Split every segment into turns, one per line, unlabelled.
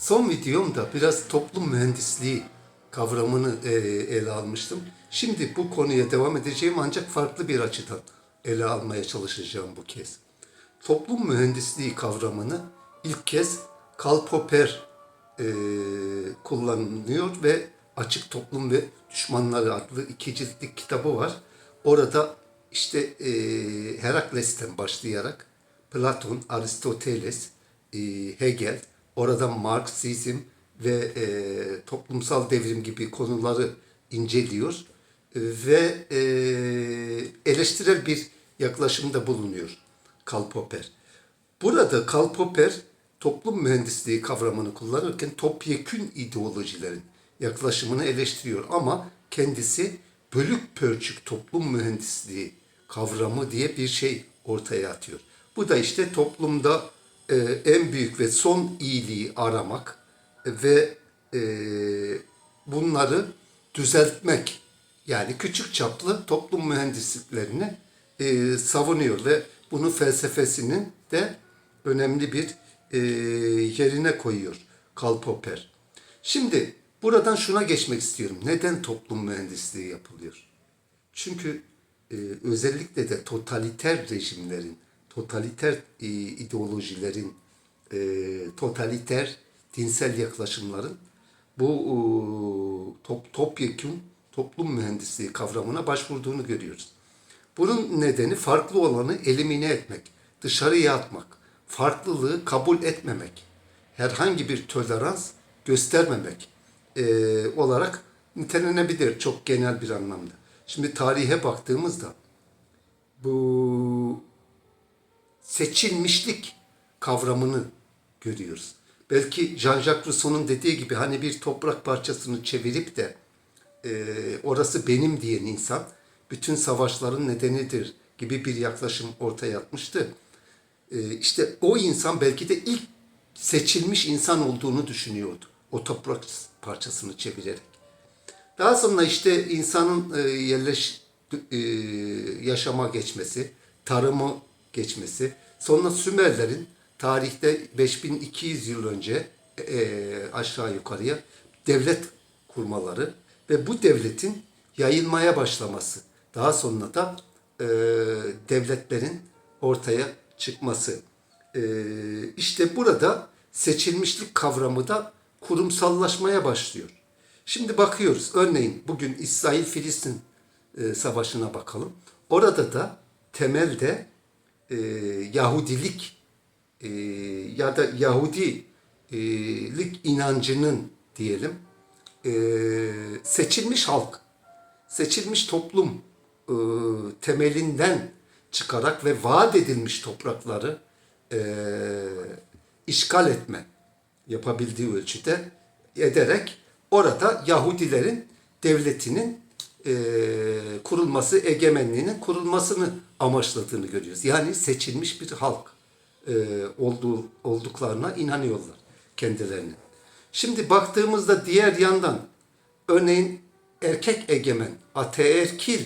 Son videomda biraz toplum mühendisliği kavramını e, ele almıştım. Şimdi bu konuya devam edeceğim ancak farklı bir açıdan ele almaya çalışacağım bu kez. Toplum mühendisliği kavramını ilk kez Karl Popper e, kullanılıyor ve Açık Toplum ve Düşmanları adlı iki ciltlik kitabı var. Orada işte e, Herakles'ten başlayarak Platon, Aristoteles, e, Hegel, oradan Marksizm ve e, toplumsal devrim gibi konuları inceliyor E, ve e, eleştirel bir yaklaşımda bulunuyor Karl Popper. Burada Karl Popper toplum mühendisliği kavramını kullanırken topyekün ideolojilerin yaklaşımını eleştiriyor ama kendisi bölük pörçük toplum mühendisliği kavramı diye bir şey ortaya atıyor. Bu da işte toplumda e, en büyük ve son iyiliği aramak ve e, bunları düzeltmek yani küçük çaplı toplum mühendisliklerini e, savunuyor ve bunu felsefesinin de önemli bir e, yerine koyuyor Karl Popper. Şimdi buradan şuna geçmek istiyorum. Neden toplum mühendisliği yapılıyor? Çünkü e, özellikle de totaliter rejimlerin, totaliter e, ideolojilerin, e, totaliter dinsel yaklaşımların bu e, top, topyekun toplum mühendisliği kavramına başvurduğunu görüyoruz. Bunun nedeni farklı olanı elimine etmek, dışarıya atmak, farklılığı kabul etmemek, herhangi bir tolerans göstermemek e, olarak nitelenebilir çok genel bir anlamda. Şimdi tarihe baktığımızda bu seçilmişlik kavramını görüyoruz. Belki Jean-Jacques Rousseau'nun dediği gibi hani bir toprak parçasını çevirip de e, orası benim diyen insan bütün savaşların nedenidir gibi bir yaklaşım ortaya atmıştı. E, işte o insan belki de ilk seçilmiş insan olduğunu düşünüyordu. O toprak parçasını çevirerek. Daha sonra işte insanın e, yerleş e, yaşama geçmesi, tarımı geçmesi, sonra Sümerlerin tarihte 5200 yıl önce e, aşağı yukarıya devlet kurmaları ve bu devletin yayılmaya başlaması, daha sonra da e, devletlerin ortaya çıkması. E, işte burada seçilmişlik kavramı da kurumsallaşmaya başlıyor. Şimdi bakıyoruz. Örneğin bugün İsrail-Filistin e, savaşına bakalım. Orada da temelde e, Yahudilik e, ya da Yahudilik inancının diyelim e, seçilmiş halk, seçilmiş toplum e, temelinden çıkarak ve vaat edilmiş toprakları e, işgal etme yapabildiği ölçüde ederek orada Yahudilerin devletinin e, kurulması, egemenliğinin kurulmasını amaçladığını görüyoruz. Yani seçilmiş bir halk e, olduğu, olduklarına inanıyorlar kendilerinin. Şimdi baktığımızda diğer yandan örneğin erkek egemen, ataerkil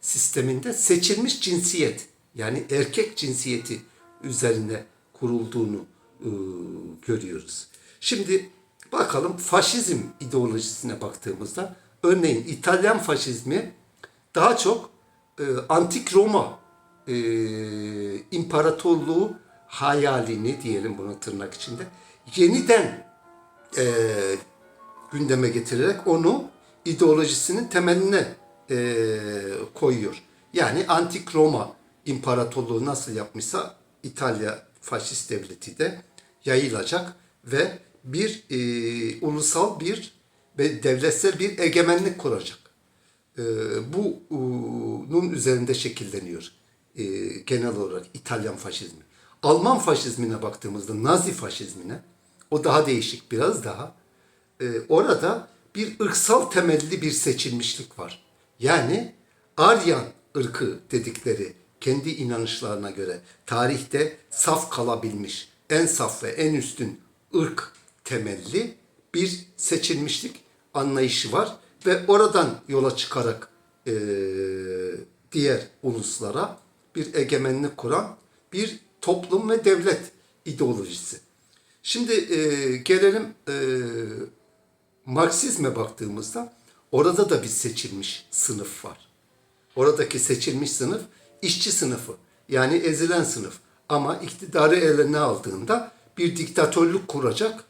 sisteminde seçilmiş cinsiyet yani erkek cinsiyeti üzerine kurulduğunu e, görüyoruz. Şimdi bakalım faşizm ideolojisine baktığımızda örneğin İtalyan faşizmi daha çok e, antik Roma e, imparatorluğu hayalini diyelim bunu tırnak içinde yeniden e, gündeme getirerek onu ideolojisinin temeline e, koyuyor. Yani antik Roma imparatorluğu nasıl yapmışsa İtalya faşist devleti de yayılacak ve bir e, ulusal bir ve devletsel bir egemenlik kuracak. E, bunun üzerinde şekilleniyor e, genel olarak İtalyan faşizmi. Alman faşizmine baktığımızda Nazi faşizmine o daha değişik biraz daha. E, orada bir ırksal temelli bir seçilmişlik var. Yani Aryan ırkı dedikleri kendi inanışlarına göre tarihte saf kalabilmiş en saf ve en üstün ırk temelli bir seçilmişlik anlayışı var ve oradan yola çıkarak e, diğer uluslara bir egemenlik kuran bir toplum ve devlet ideolojisi. Şimdi e, gelelim e, Marksizme baktığımızda orada da bir seçilmiş sınıf var. Oradaki seçilmiş sınıf işçi sınıfı. Yani ezilen sınıf. Ama iktidarı eline aldığında bir diktatörlük kuracak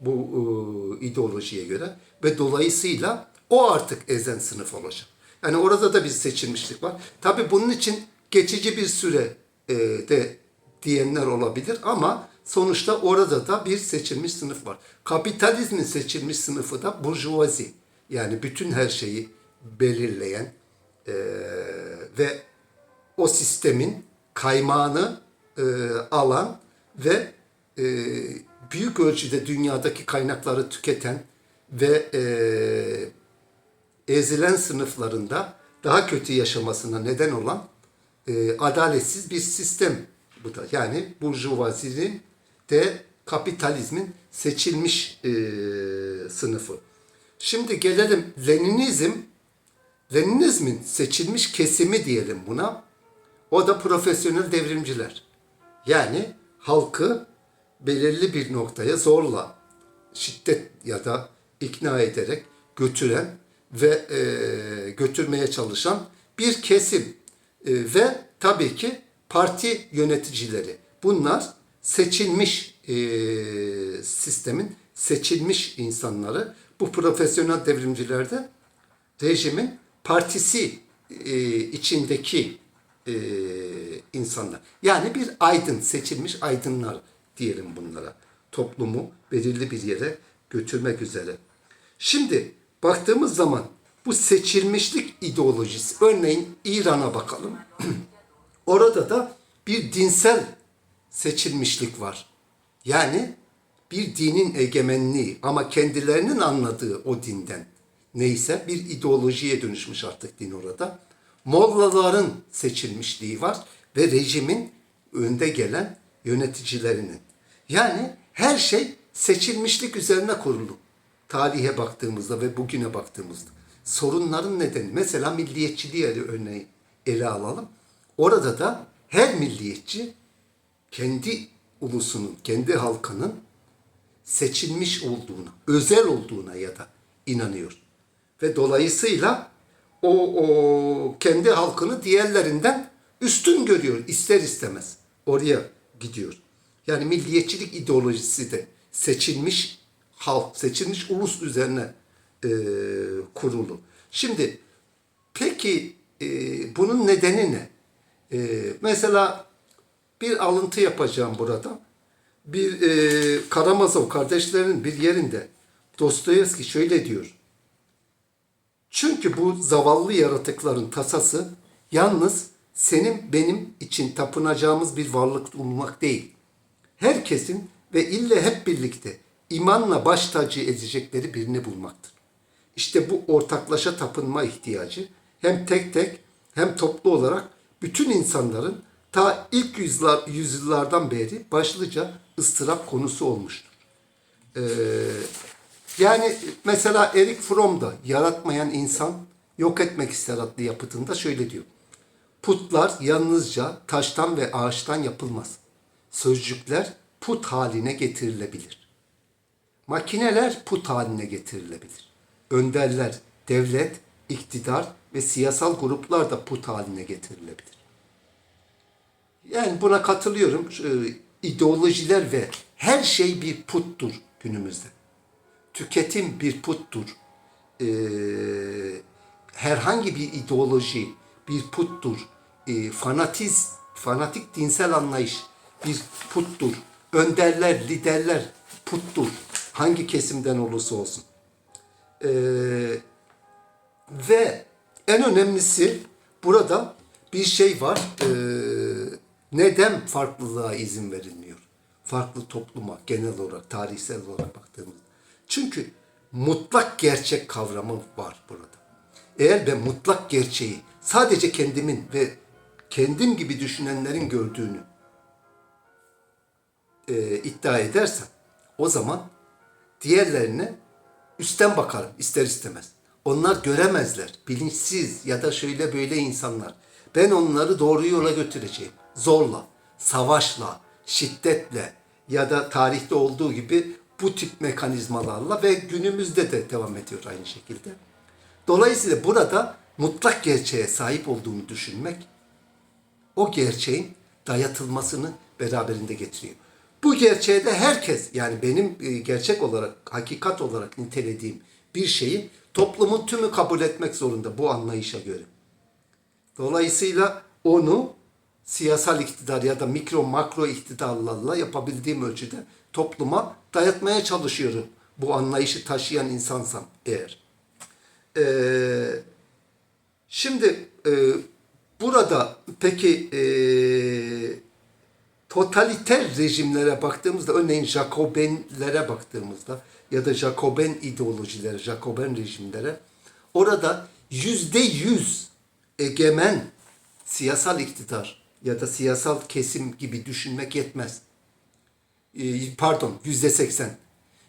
bu e, ideolojiye göre ve dolayısıyla o artık ezen sınıf olacak. Yani orada da bir seçilmişlik var. Tabii bunun için geçici bir süre e, de diyenler olabilir ama sonuçta orada da bir seçilmiş sınıf var. Kapitalizmin seçilmiş sınıfı da burjuvazi. Yani bütün her şeyi belirleyen e, ve o sistemin kaymağını e, alan ve e, büyük ölçüde dünyadaki kaynakları tüketen ve e, ezilen sınıflarında daha kötü yaşamasına neden olan e, adaletsiz bir sistem bu da. Yani burjuvazinin de kapitalizmin seçilmiş e, sınıfı. Şimdi gelelim Leninizm, Leninizmin seçilmiş kesimi diyelim buna. O da profesyonel devrimciler. Yani halkı belirli bir noktaya zorla, şiddet ya da ikna ederek götüren ve e, götürmeye çalışan bir kesim. E, ve tabii ki parti yöneticileri. Bunlar seçilmiş e, sistemin seçilmiş insanları. Bu profesyonel devrimcilerde rejimin partisi e, içindeki e, insanlar. Yani bir aydın, seçilmiş aydınlar diyelim bunlara. Toplumu belirli bir yere götürmek üzere. Şimdi baktığımız zaman bu seçilmişlik ideolojisi, örneğin İran'a bakalım. Orada da bir dinsel seçilmişlik var. Yani bir dinin egemenliği ama kendilerinin anladığı o dinden neyse bir ideolojiye dönüşmüş artık din orada. Mollaların seçilmişliği var ve rejimin önde gelen yöneticilerinin. Yani her şey seçilmişlik üzerine kurulu. Tarihe baktığımızda ve bugüne baktığımızda. Sorunların nedeni mesela milliyetçiliği örneği ele alalım. Orada da her milliyetçi kendi ulusunun, kendi halkının seçilmiş olduğuna, özel olduğuna ya da inanıyor. Ve dolayısıyla o, o kendi halkını diğerlerinden üstün görüyor ister istemez. Oraya gidiyor. Yani milliyetçilik ideolojisi de seçilmiş halk, seçilmiş ulus üzerine e, kurulu. Şimdi peki e, bunun nedeni ne? E, mesela bir alıntı yapacağım burada. Bir e, Karamazov kardeşlerinin bir yerinde Dostoyevski şöyle diyor. Çünkü bu zavallı yaratıkların tasası yalnız senin benim için tapınacağımız bir varlık bulmak değil. Herkesin ve ille hep birlikte imanla baş tacı edecekleri birini bulmaktır. İşte bu ortaklaşa tapınma ihtiyacı hem tek tek hem toplu olarak bütün insanların ta ilk yüzyıllar, yüzyıllardan beri başlıca ıstırap konusu olmuştur. Ee, yani mesela Erik Fromm da yaratmayan insan yok etmek ister adlı yapıtında şöyle diyor. Putlar yalnızca taştan ve ağaçtan yapılmaz. Sözcükler put haline getirilebilir. Makineler put haline getirilebilir. Önderler, devlet, iktidar ve siyasal gruplar da put haline getirilebilir. Yani buna katılıyorum. Ee, ideolojiler ve her şey bir puttur günümüzde. Tüketim bir puttur. Ee, herhangi bir ideoloji bir puttur. Ee, fanatiz, fanatik dinsel anlayış bir puttur. Önderler, liderler puttur. Hangi kesimden olursa olsun. Ee, ve en önemlisi burada bir şey var. Ee, neden farklılığa izin verilmiyor? Farklı topluma genel olarak, tarihsel olarak baktığımızda. Çünkü mutlak gerçek kavramı var burada. Eğer ben mutlak gerçeği sadece kendimin ve kendim gibi düşünenlerin gördüğünü e, iddia edersem o zaman diğerlerine üstten bakarım ister istemez. Onlar göremezler. Bilinçsiz ya da şöyle böyle insanlar. Ben onları doğru yola götüreceğim. Zorla, savaşla, şiddetle, ya da tarihte olduğu gibi bu tip mekanizmalarla ve günümüzde de devam ediyor aynı şekilde. Dolayısıyla burada mutlak gerçeğe sahip olduğunu düşünmek o gerçeğin dayatılmasını beraberinde getiriyor. Bu gerçeğe de herkes yani benim e, gerçek olarak, hakikat olarak nitelediğim bir şeyi toplumun tümü kabul etmek zorunda bu anlayışa göre. Dolayısıyla onu siyasal iktidar ya da mikro makro iktidarlarla yapabildiğim ölçüde topluma dayatmaya çalışıyorum. Bu anlayışı taşıyan insansam eğer. Ee, şimdi e, burada peki e, totaliter rejimlere baktığımızda örneğin Jacobenlere baktığımızda ya da Jacoben ideolojilere, Jacoben rejimlere orada yüzde yüz egemen siyasal iktidar ya da siyasal kesim gibi düşünmek yetmez. Ee, pardon yüzde seksen.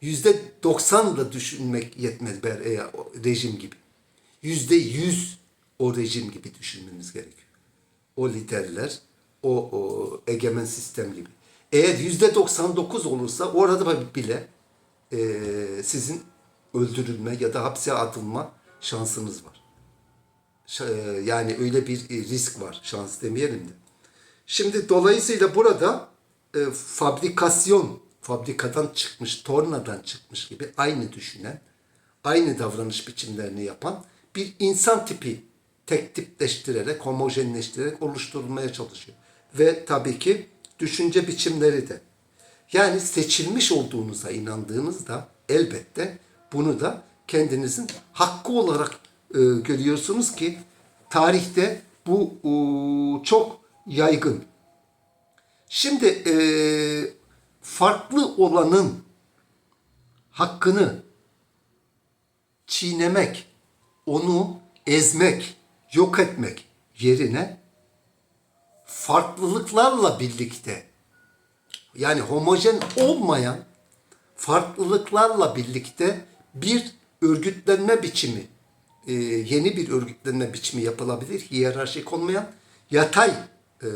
Yüzde doksan da düşünmek yetmez ber- e, rejim gibi. Yüzde yüz o rejim gibi düşünmemiz gerekiyor. O liderler, o, o egemen sistem gibi. Eğer yüzde 99 olursa orada bile e, sizin öldürülme ya da hapse atılma şansınız var. Ş- e, Yani öyle bir e, risk var. Şans demeyelim de. Şimdi dolayısıyla burada e, fabrikasyon, fabrikadan çıkmış, tornadan çıkmış gibi aynı düşünen, aynı davranış biçimlerini yapan bir insan tipi tek tipleştirerek, homojenleştirerek oluşturulmaya çalışıyor. Ve tabii ki düşünce biçimleri de. Yani seçilmiş olduğunuza inandığınızda elbette bunu da kendinizin hakkı olarak e, görüyorsunuz ki tarihte bu e, çok yaygın. Şimdi e, farklı olanın hakkını çiğnemek, onu ezmek, yok etmek yerine farklılıklarla birlikte yani homojen olmayan farklılıklarla birlikte bir örgütlenme biçimi, e, yeni bir örgütlenme biçimi yapılabilir. Hiyerarşik olmayan yatay e,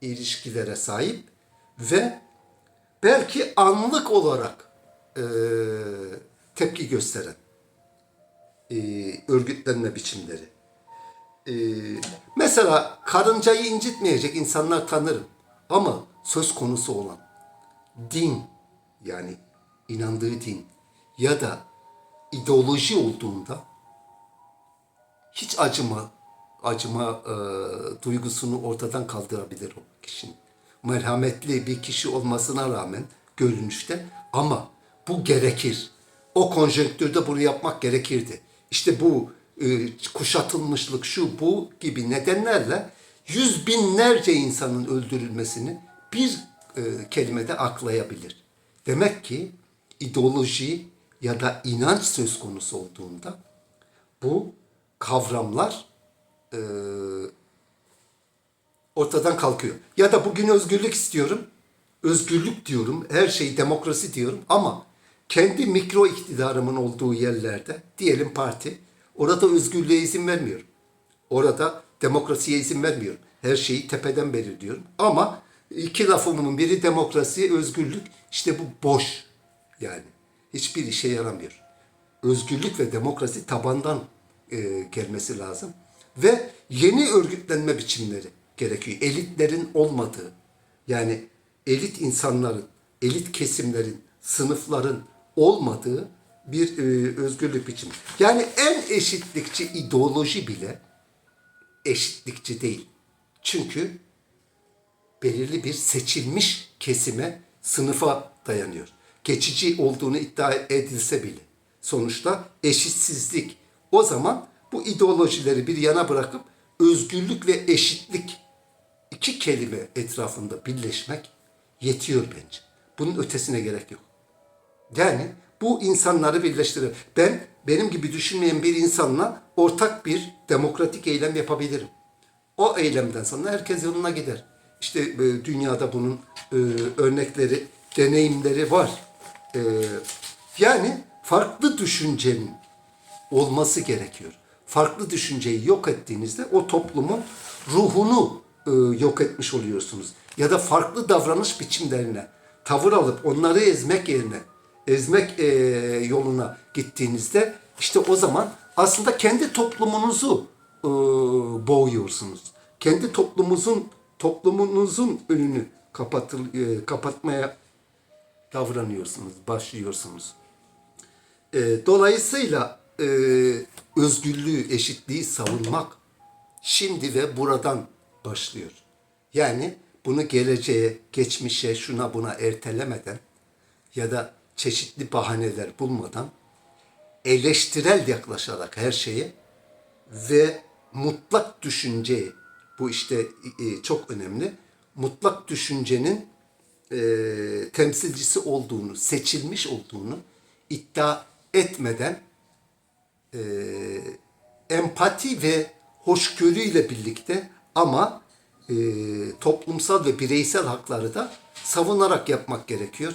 ilişkilere sahip ve belki anlık olarak e, tepki gösteren e, örgütlenme biçimleri. E, mesela karıncayı incitmeyecek insanlar tanırım. Ama söz konusu olan din yani inandığı din ya da ideoloji olduğunda hiç acıma acıma e, duygusunu ortadan kaldırabilir o kişinin. Merhametli bir kişi olmasına rağmen görünüşte ama bu gerekir. O konjonktürde bunu yapmak gerekirdi. İşte bu kuşatılmışlık şu bu gibi nedenlerle yüz binlerce insanın öldürülmesini bir e, kelimede aklayabilir. Demek ki ideoloji ya da inanç söz konusu olduğunda bu kavramlar e, ortadan kalkıyor. Ya da bugün özgürlük istiyorum. Özgürlük diyorum, her şey demokrasi diyorum ama kendi mikro iktidarımın olduğu yerlerde diyelim parti orada özgürlüğe izin vermiyorum. Orada demokrasiye izin vermiyorum. Her şeyi tepeden belirliyorum. Ama iki lafımın biri demokrasi, özgürlük. İşte bu boş. Yani hiçbir işe yaramıyor. Özgürlük ve demokrasi tabandan e, gelmesi lazım. Ve yeni örgütlenme biçimleri gerekiyor. Elitlerin olmadığı, yani elit insanların, elit kesimlerin, sınıfların olmadığı bir e, özgürlük biçimi. Yani en eşitlikçi ideoloji bile eşitlikçi değil. Çünkü belirli bir seçilmiş kesime, sınıfa dayanıyor. Geçici olduğunu iddia edilse bile. Sonuçta eşitsizlik. O zaman bu ideolojileri bir yana bırakıp özgürlük ve eşitlik iki kelime etrafında birleşmek yetiyor bence. Bunun ötesine gerek yok. Yani bu insanları birleştirir. Ben benim gibi düşünmeyen bir insanla ortak bir demokratik eylem yapabilirim. O eylemden sonra herkes yoluna gider. İşte e, dünyada bunun e, örnekleri, deneyimleri var. E, yani farklı düşüncenin olması gerekiyor. Farklı düşünceyi yok ettiğinizde o toplumun ruhunu e, yok etmiş oluyorsunuz. ya da farklı davranış biçimlerine tavır alıp onları ezmek yerine ezmek e, yoluna gittiğinizde işte o zaman aslında kendi toplumunuzu e, boğuyorsunuz. Kendi toplumumuzun toplumunuzun önünü kapatıl, e, kapatmaya davranıyorsunuz, başlıyorsunuz. E, dolayısıyla e, özgürlüğü, eşitliği savunmak şimdi ve buradan başlıyor. Yani bunu geleceğe, geçmişe, şuna buna ertelemeden ya da çeşitli bahaneler bulmadan eleştirel yaklaşarak her şeye ve mutlak düşünceyi bu işte e, çok önemli. Mutlak düşüncenin e, temsilcisi olduğunu, seçilmiş olduğunu iddia etmeden e, empati ve hoşgörüyle birlikte ama e, toplumsal ve bireysel hakları da savunarak yapmak gerekiyor.